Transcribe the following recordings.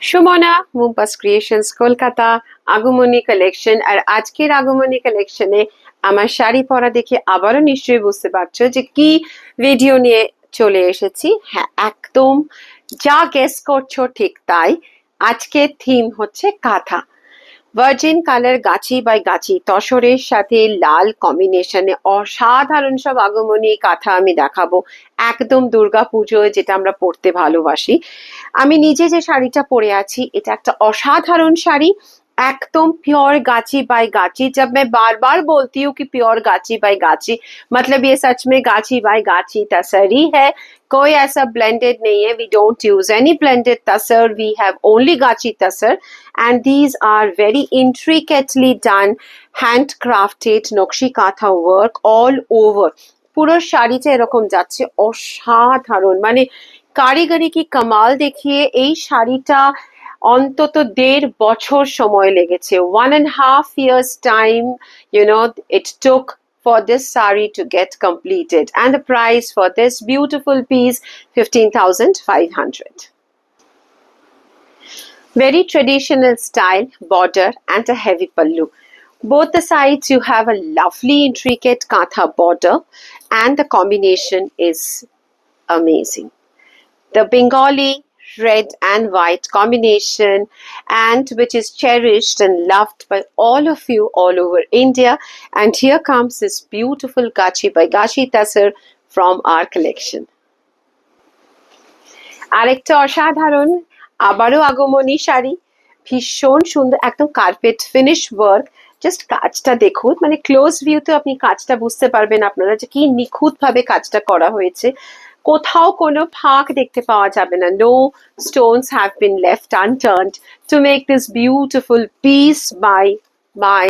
Sumana মুম্পাস creations, Kolkata, আগমনী collection আর আজকের আগমনী কালেকশনে আমার শাড়ি পরা দেখে আবারও নিশ্চয়ই বুঝতে পারছ যে কি ভিডিও নিয়ে চলে এসেছি। হ্যাঁ একদম যা গেস করছ ঠিক তাই। আজকের থিম হচ্ছে কাঁথা। ভার্জিন কালার গাছি বাই গাছি, তসরের সাথে লাল কম্বিনেশনে অসাধারণ সব আগমনী কাঁথা আমি দেখাবো। একদম দুর্গা পুজোয় যেটা আমরা পরতে ভালোবাসি। আমি নিজে যে শাড়িটা পরে আছি, এটা একটা অসাধারণ শাড়ি। एकदम प्योर गाची बाय गाची जब मैं बार बार बोलती हूँ कि प्योर गाची बाय गाची मतलब ये सच में गाची बाय गाची तसर ही है कोई ऐसा ब्लेंडेड नहीं है we don't use any blended tussar we have only गाची tussar and these are very intricately done handcrafted নকশি কাঁথা ওয়ার্ক অল ওভার পুরো শাড়িটা এরকম যাচ্ছে অসাধারণ মানে কারিগরি কি কামাল দেখিয়ে এই শাড়িটা অন্তত দেড় বছর সময় লেগেছে one and half years time you know it took for this sari to get completed and the price for this beautiful piece 15500 very traditional style border and a heavy pallu both the sides you have a lovely intricate katha border and the combination is amazing the bengali red and white combination and which is cherished and loved by all of you all over India. And here comes this beautiful Gachi by Gachi Tasser from our collection. আরেকটা অসাধারণ আবারও আগমনী শাড়ি ভীষণ সুন্দর একদম carpet finish work just কাজটা দেখুন মানে close ভিউতে আপনি কাজটা বুঝতে পারবেন আপনারা যে কি নিখুঁত ভাবে কাজটা করা হয়েছে কোথাও কোনো ফাঁক দেখতে পাওয়া যাবে না। No stones have been left unturned to make this beautiful piece by my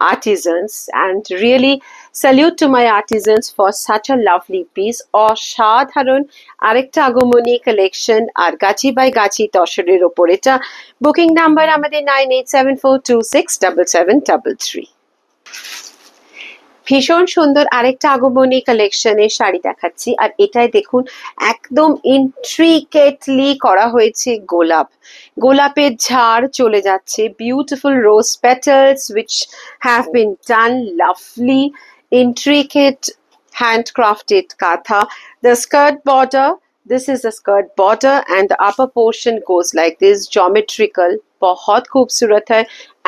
artisans and really salute to my artisans for such a lovely piece. অসাধারণ আরেকটা আগমনী কালেকশন আর গাছি বাই গাছি তসরের ওপর। এটা বুকিং নাম্বার আমাদের nine eight seven four two six double seven double three ভীষণ সুন্দর আরেকটা আগমনী কালেকশনের শাড়ি দেখাচ্ছি আর এটাই দেখুন একদম ইন্ট্রিকেটলি করা হয়েছে গোলাপ গোলাপের ঝাড় চলে যাচ্ছে beautiful rose patterns which have been done lovely intricate handcrafted katha the skirt border this is the skirt border and the upper portion goes like this geometrical bahut khoobsurat hai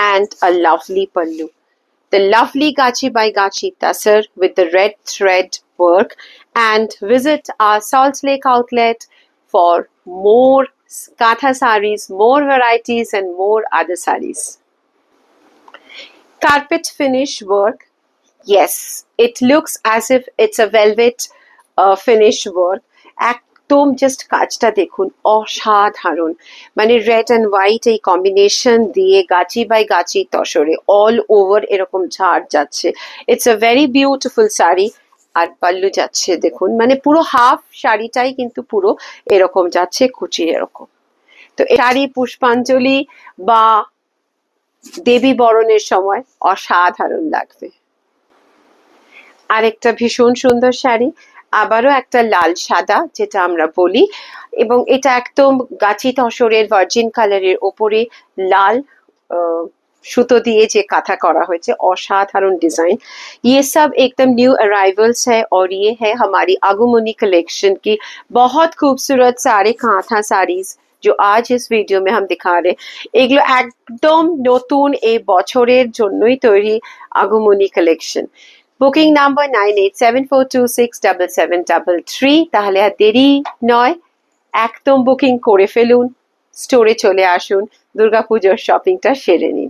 and a lovely pallu The lovely Gachi by Gachi Tasser with the red thread work and visit our Salt Lake outlet for more Katha saris, more varieties and more other saris. Carpet finish work yes it looks as if it's a velvet uh, finish work একদম just কাজটা দেখুন, অসাধারণ। মানে red and white এই combination দিয়ে গাছি by Gachhi তসরে all over এরকম ঝাড় যাচ্ছে। It's a very beautiful sari, আর পাল্লু যাচ্ছে দেখুন মানে পুরো হাফ শাড়িটাই কিন্তু পুরো এরকম যাচ্ছে, কুচি এরকম। তো শাড়ি পুষ্পাঞ্জলি বা দেবী বরণের সময় অসাধারণ লাগবে। আরেকটা ভীষণ সুন্দর শাড়ি আবারও একটা লাল সাদা যেটা আমরা বলি এবং এটা একদম গাছি তসরের ভার্জিন কালারের ওপরে লাল আহ, সুতো দিয়ে যে কাঁথা করা হয়েছে অসাধারণ डिजाइन ये सब एकदम न्यू अराइवल्स है और ये है हमारी आगुमुनी कलेक्शन की बहुत खूबसूरत सारे कांथा साड़ीज जो आज इस वीडियो में हम दिखा रहे हैं এগুলো একদম নতুন এই বছরের জন্যই তৈরি আগুমনি collection booking number nine eight seven four two six double seven double three তাহলে আর দেরি নয়, একদম বুকিং করে ফেলুন স্টোরে চলে আসুন, দুর্গাপুজোর শপিংটা সেরে নিন।